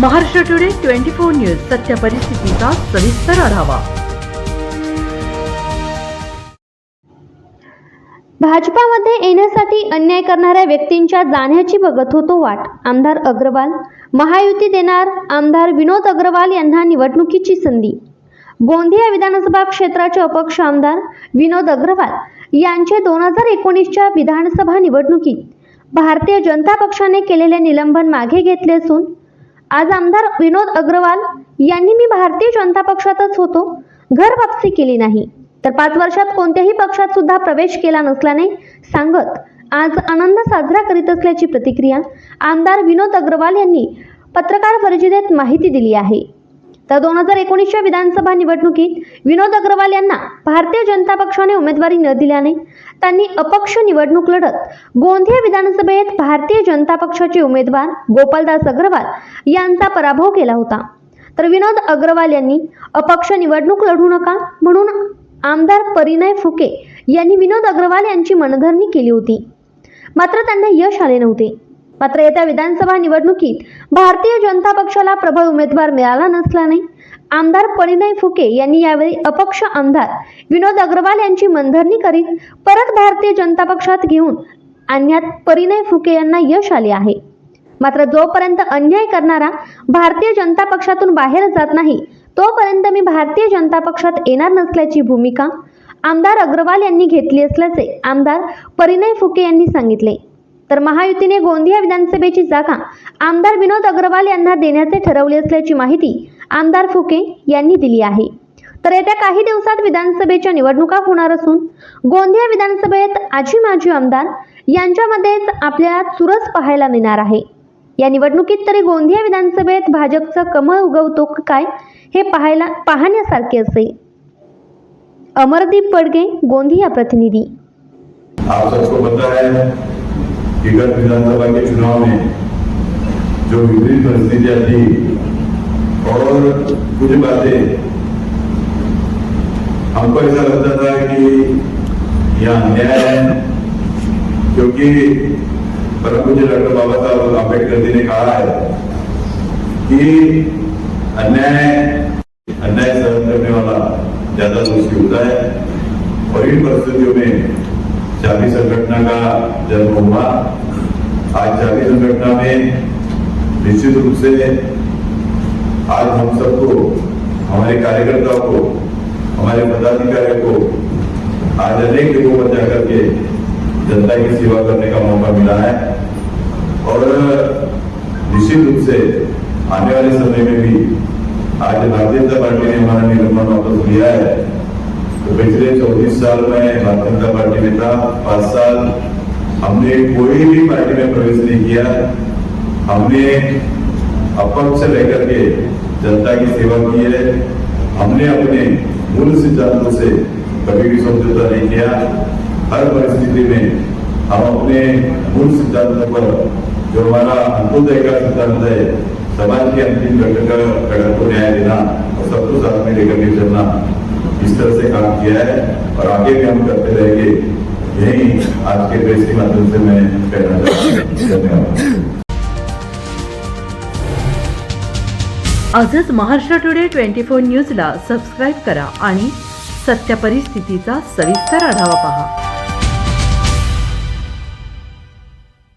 Maharashtra today twenty four news सत्य परिस्थितीचा सविस्तर आढावा. भाजपामध्ये येण्यासाठी अन्याय करणाऱ्या व्यक्तींच्या जाण्याची बघत होतो वाट आमदार अग्रवाल. महायुती देणार आमदार विनोद अग्रवाल यांना निवडणुकीची संधी. गोंदिया विधानसभा क्षेत्राचे अपक्ष आमदार विनोद अग्रवाल यांचे दोन हजार एकोणीसच्या विधानसभा निवडणुकीत भारतीय जनता पक्षाने केलेले निलंबन मागे घेतले असून आज आमदार विनोद अग्रवाल यांनी मी भारतीय जनता पक्षातच होतो. घर वापसी केली नाही. तर पाच वर्षात कोणत्याही पक्षात सुद्धा प्रवेश केला नसल्याने सांगत आज आनंद साजरा करीत असल्याची प्रतिक्रिया आमदार विनोद अग्रवाल यांनी पत्रकार परिषदेत माहिती दिली आहे. तर दोन हजार एकोणीसच्या विधानसभा निवडणुकीत विनोद अग्रवाल यांना भारतीय जनता पक्षाने उमेदवारी न दिल्याने त्यांनी अपक्ष निवडणूक लढत गोंदिया विधानसभेत भारतीय जनता पक्षाचे उमेदवार गोपालदास अग्रवाल यांचा पराभव केला होता. तर विनोद अग्रवाल यांनी अपक्ष निवडणूक लढू नका म्हणून आमदार परिणय फुके यांनी विनोद अग्रवाल यांची मनधरणी केली होती. मात्र त्यांना यश आले नव्हते. मात्र येत्या विधानसभा निवडणुकीत भारतीय जनता पक्षाला प्रबळ उमेदवार मिळाला नसल्याने आमदार परिणय फुके यांनी यावेळी अपक्ष आमदार विनोद अग्रवाल यांची मनधरणी करीत परत भारतीय जनता पक्षात घेऊन आणण्यात परिणय फुके यांना यश आले आहे. मात्र जोपर्यंत अन्याय करणारा भारतीय जनता पक्षातून बाहेर जात नाही तोपर्यंत मी भारतीय जनता पक्षात येणार नसल्याची भूमिका आमदार अग्रवाल यांनी घेतली असल्याचे आमदार परिणय फुके यांनी सांगितले. तर महायुतीने गोंदिया विधानसभेची जागा आमदार विनोद अग्रवाल यांना देण्याचे ठरवले असल्याची माहिती आमदार फुके यांनी दिली आहे. तर येत्या काही दिवसात विधानसभेच्या निवडणुका होणार असून गोंदिया विधानसभेत आजी माजी आमदार यांच्यामध्येच आपल्याला चुरस पाहायला मिळणार आहे. या निवडणुकीत तरी गोंदिया विधानसभेत भाजपचं कमळ उगवतो काय हे पाहायला पाहण्यासारखे असेल. अमरदीप पडगे गोंदिया प्रतिनिधी. गत विधानसभा के चुनाव में जो विपरीत परिस्थितियाँ थी और कुछ बातें हमको ऐसा लगता था कि यह अन्याय है, क्योंकि परम पूज्य डॉक्टर बाबा साहब अंबेडकर जी ने कहा है कि अन्याय अन्याय सहन करने वाला ज़्यादा दोषी होता है और इन परिस्थितियों में जाति संगठन का जन्म हुआ। आज जाति संगठन में निश्चित रूप से आज हम सबको, हमारे कार्यकर्ताओं को, हमारे पदाधिकारियों को आज अनेक जगहों पर जाकर के जनता की सेवा करने का मौका मिला है। और निश्चित रूप से आने वाले समय में भी आज भारतीय जनता पार्टी ने हमारा निलंबन वापस लिया है। चौबीस साल में भारतीय जनता पार्टी में था पाँच साल हमने कोई भी पार्टी में प्रवेश नहीं किया। हमने अपक्ष लेकर के जनता की सेवा की है। हमने अपने मूल सिद्धांतों से कभी भी समझौता नहीं किया। हर परिस्थिति में हम अपने मूल सिद्धांतों पर, जो हमारा अंत्योदय का सिद्धांत है, समाज के अंतिम घटक घटक को न्याय देना और सबको साथ में लेकर के चलना जिस तरह से काम किया है और आगे भी हम करते रहेंगे। यही आज के प्रेस के माध्यम से मैं कहना चाहता हूँ। आजच महाराष्ट्र टुडे ट्वेंटी फोर न्यूजला सबस्क्राईब करा आणि सत्य परिस्थितीचा सविस्तर आढावा पहा.